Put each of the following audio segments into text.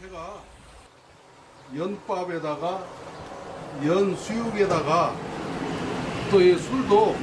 제가 연밥에다가 연 수육에다가 또 이 술도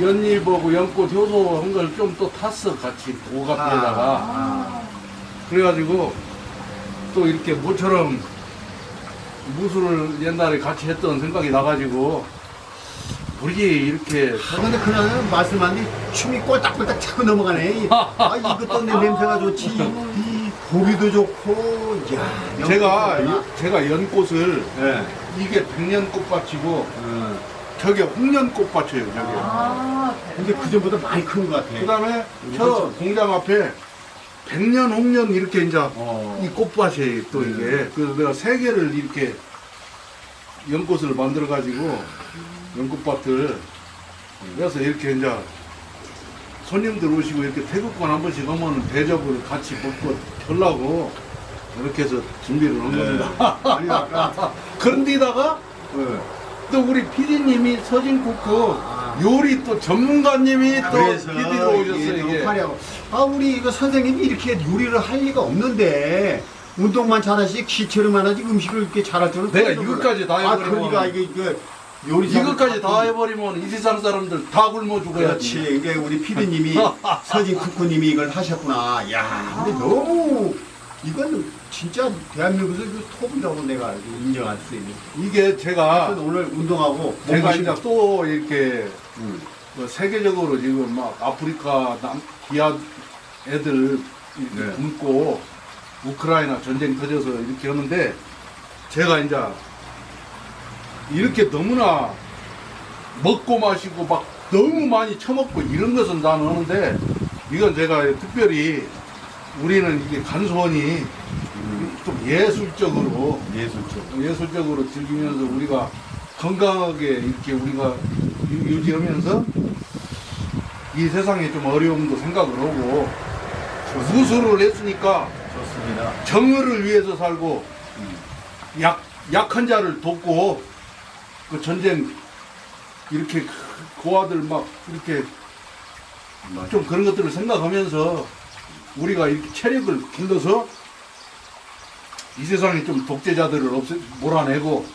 연잎하고 연꽃 효소 한 걸 좀 또 탔어 같이 오갑에다가 아. 그래가지고 또 이렇게 모처럼 무술을 옛날에 같이 했던 생각이 나가지고 우리 이렇게 아, 근데 그날 말씀하니 춤이 꼴딱꼴딱 차고 넘어가네. 이- 아, 이것도 내 냄새가 좋지. 이 고기도 좋고, 야 제가 연꽃이구나. 제가 연꽃을 예. 이게 백년 꽃밭이고 어. 저게 홍년꽃밭이에요 저게 아, 근데 그 전보다 많이 큰 것 같아. 그 다음에 저 공장 앞에 백년 홍년 이렇게 이제 어. 이 꽃밭이 또 음. 이게 그래서 내가 세 개를 이렇게 연꽃을 만들어 가지고 연꽃밭을 그래서 이렇게 이제 손님들 오시고 이렇게 태국관 한 번씩 하면 대접을 같이 먹고 하려고 이렇게 해서 준비를 한 네. 겁니다. 아니, 아까. 그런데다가 어. 또 우리 PD님이 서진 쿠크 아. 요리 또 전문가님이 또 그래서 PD로 오셨어요 이게 이게. 화려하고. 아 우리 이거 선생님이 이렇게 요리를 할 리가 없는데 운동만 잘하시 기체로만 하지 음식을 이렇게 잘할 줄은 내가 이것까지 다 몰라. 아 그러니까 이게 그 요리 이것까지 다 해버리면 이 세상 사람들 다 굶어 그렇지. 죽어야지. 이게 우리 피디님이 서진 쿠쿠님이 이걸 하셨구나. 야, 근데 너무 이건 진짜 대한민국에서 그 톱이라고 내가 인정할 수 있는. 이게 제가 하여튼 오늘 운동하고 제가 이제 또 이렇게 음. 뭐 세계적으로 지금 막 아프리카 남 기아 애들 이렇게 네. 굶고 우크라이나 전쟁 터져서 이렇게 하는데 제가 이제 이렇게 너무나 먹고 마시고 막 너무 많이 처먹고 이런 것은 나는 하는데 이건 제가 특별히 우리는 이게 간소원이 좀 예술적으로 예술적. 예술적으로 즐기면서 우리가 건강하게 이렇게 우리가 유- 유지하면서 이 세상에 좀 어려움도 생각을 하고 무술을 했으니까 좋습니다. 정의를 위해서 살고 약, 약한 자를 돕고 그 전쟁 이렇게 고아들 막 이렇게 좀 그런 것들을 생각하면서 우리가 이렇게 체력을 길러서 이 세상에 좀 독재자들을 없애 몰아내고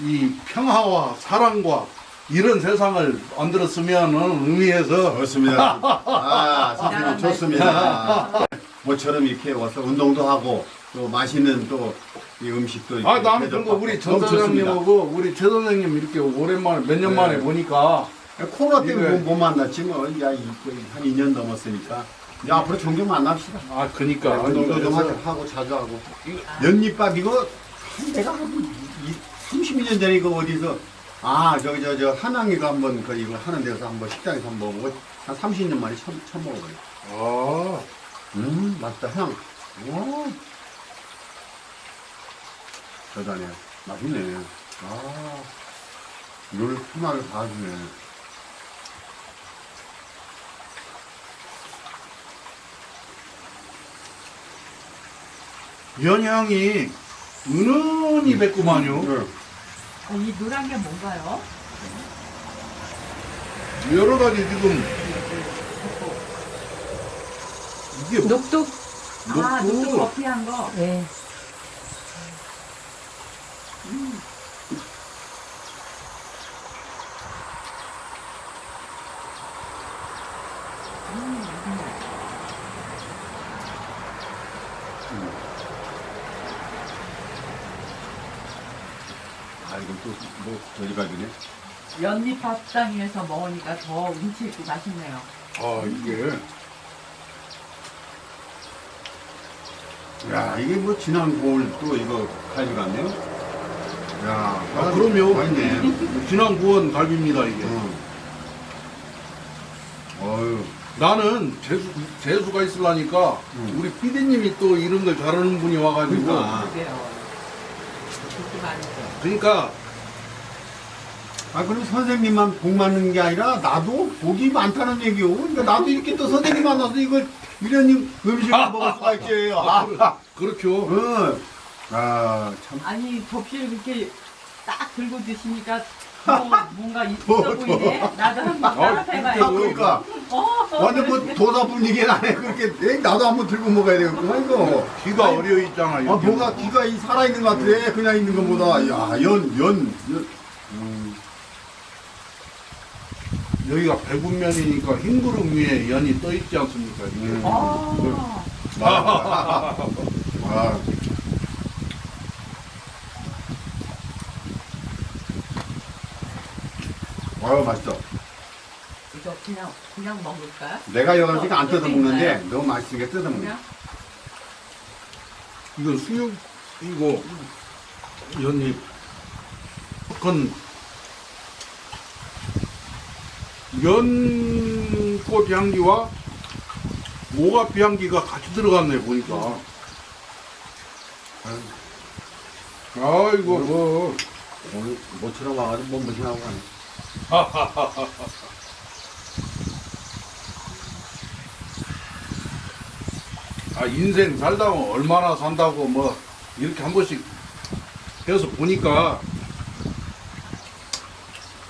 이 평화와 사랑과 이런 세상을 만들었으면 의미에서 좋습니다. 아, 선생님 좋습니다. 모처럼 이렇게 와서 운동도 하고 또 맛있는 또 이 음식도 이렇게 아 나는 그거 우리 전 너무 좋습니다. 사장님하고 우리 최 선생님 이렇게 오랜만에 몇년 만에 네. 보니까 코로나 때문에. 못, 못 만났지 뭐. 야, 이- 한 2년 넘었으니까. 이제 앞으로 종종 만납시다. 아 그니까 운동도 좀 그래서 하고, 하고 자주 하고. 연잎밥 이거 한 내가 한 32년 전에 이거 어디서 아 저기 저 저 한양이가 한번 그 이거 하는 데서 한번 식당에서 한번 먹어보고 한 30년 만에 처음, 처음 먹어봐요. 아음 맛있다 향. 와. 대단해. 맛있네. 아 이걸 편하게 다 주네. 연향이 은은히 뱉구만요 네. 어, 이 노란 게 뭔가요? 여러 가지 지금 이게 녹두. 아, 녹두. 녹두 커피한 거. 네. 아 이건 또뭐 저리가지네. 연잎 밥상에서 먹으니까 더 운치 있고 맛있네요. 아 이게 야 이게 뭐 지난 고을 또 이거 가져갔네요. 야, 아 그럼요 맛있네. 지난 9원 갈비입니다 이게 응. 어유. 나는 재수, 재수가 있으려니까 음. 우리 피디님이 또 이런 걸 잘하는 분이 와가지고 그러니까. 그게요. 그렇게 많이죠. 그러니까 아 그럼 선생님만 복 많은 게 아니라 나도 복이 많다는 얘기요. 그러니까 나도 이렇게 또 선생님 만나서 이걸 이런 음식을 먹을 수가 있지. 아, 그렇죠 응. 아 참. 아니, 접시를 이렇게 딱 들고 드시니까 뭐, 뭔가 있어 보이네. 나도 한번 아, 따라해봐야지. 아 그러니까 어, 완전 뭐 도사 분위기 나네. 그렇게 에이, 나도 한번 들고 먹어야 되겠구만 이거. 귀가 어려 있잖아. 아 이렇게. 뭐가 귀가 이 살아 있는 것 같아. 그냥 있는 것보다 야 연 연. 연. 음, 여기가 백운면이니까 흰 구름 위에 연이 떠 있지 않습니까? 이렇게. 음. 아, 아. 아유 맛있어. 이거 그냥 그냥 먹을까? 내가 여기서 안 어, 뜯어 먹는데? 너무 맛있으니까 뜯어 먹네. 그냥 이건 수육 이고 연잎 그건 연꽃 향기와 오갑 향기가 같이 들어갔네 보니까 아이고 뭐 오늘 모처럼 와가지고 몸부심하고 가네. 아, 인생 살다 보면 얼마나 산다고 뭐 이렇게 한 번씩 해서 보니까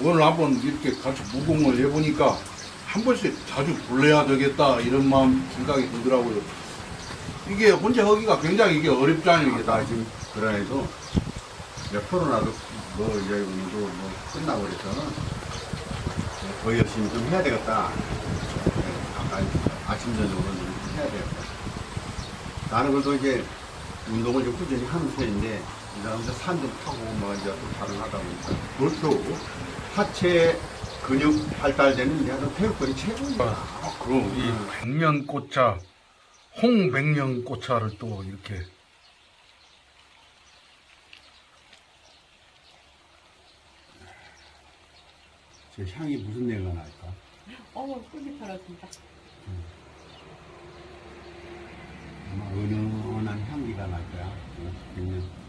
오늘 한번 이렇게 같이 무공을 해보니까 한 번씩 자주 불러야 되겠다 이런 마음 생각이 들더라고요. 이게 혼자 하기가 굉장히 이게 어렵잖아요. 이게 다나 지금 그러해도 몇 프로나도 뭐 이제 오늘도 뭐 끝나고 그래서 더 열심히 좀 해야 되겠다. 네, 아까 아침 저녁으로 좀 해야 되겠다. 나는 그래도 이제 운동을 좀 꾸준히 하는 편인데 이 사람들 산좀 타고 뭐 이제 또 다른 하다 보니까 그렇죠. 하체 근육 발달되는 이제 태극권이 최고입니다. 아, 그럼 이 백년꽃차, 홍백년꽃차를 또 이렇게 제 향이 무슨 내가 날까? 어, 꿀이 떨어진다. 아마 은은한 향기가 날 거야. 어, 백년.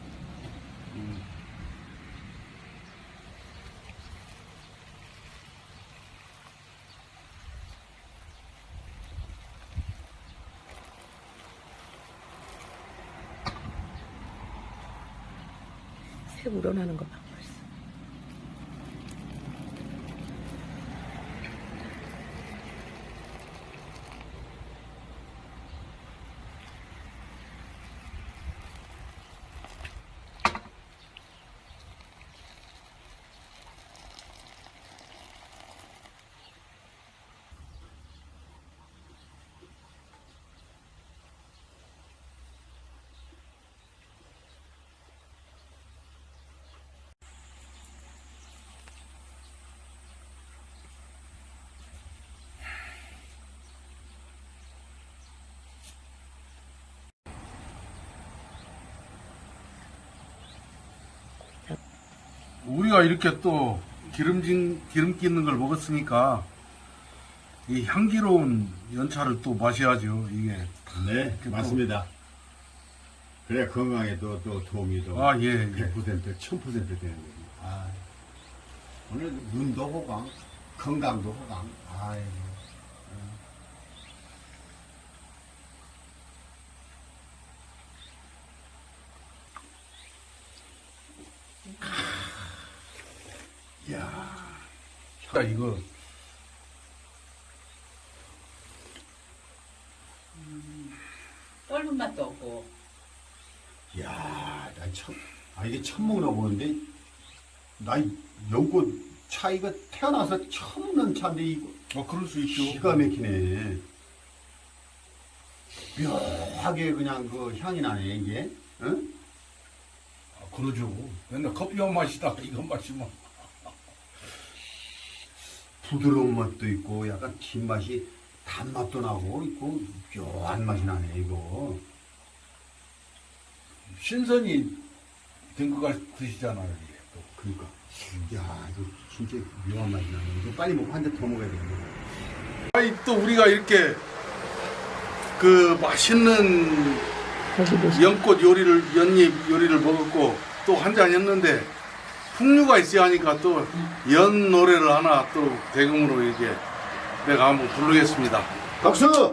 새 우러나는 거 봐. 우리가 이렇게 또 기름진 기름기 있는 걸 먹었으니까 이 향기로운 연차를 또 마셔야죠. 이게 네, 또- 맞습니다. 그래 건강에도 또 도움이 도 아, 예, 예. 100% 1000% 되는 거지. 아, 오늘 눈도 호강, 건강도 호강. 아이고. 야, 자, 이거 떫은 맛도 없고. 야, 나 처음, 아 이게 처음 먹나 보는데, 나 연꽃 차 이거 태어나서 처음 먹는 차인데 이거 어 그럴 수 있죠. 기가 막히네. 묘하게 그냥 그 향이 나네 이게. 응? 아, 그러죠. 맨날 커피만 마시다가 이거 마시면 부드러운 맛도 있고 약간 긴 맛이 단맛도 나고 있고 묘한 맛이 나네 이거. 신선이 된 것 같으시잖아요. 이게 또. 그러니까. 야 이거 진짜 묘한 맛이 나네. 이거 빨리 먹고 한 대 더 먹어야 되겠네. 아니 또 우리가 이렇게 그 맛있는 연꽃 요리를 연잎 요리를 먹었고 또 한 잔 했는데 풍류가 있어야 하니까 또 연 노래를 하나 또 대금으로 이렇게 내가 한번 부르겠습니다. 박수!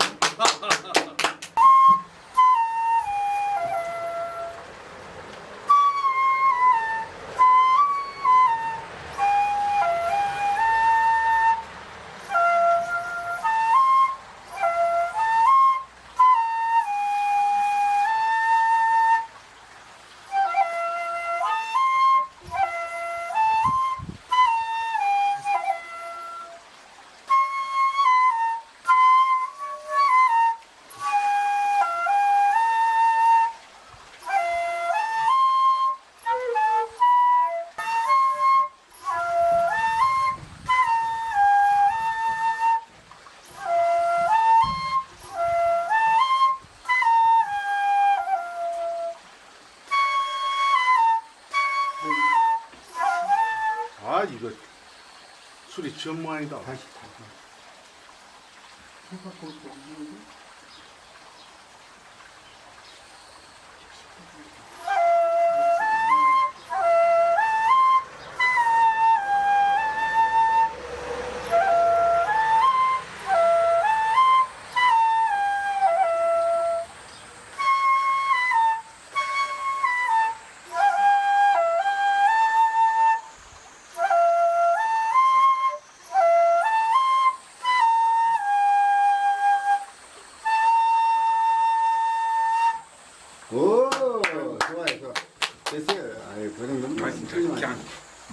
전무아니다 다시 다시. 이거. 오,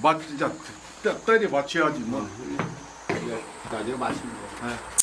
맛 진짜 때- 때려 맞춰야지 뭐. 나중에 맛있는 거.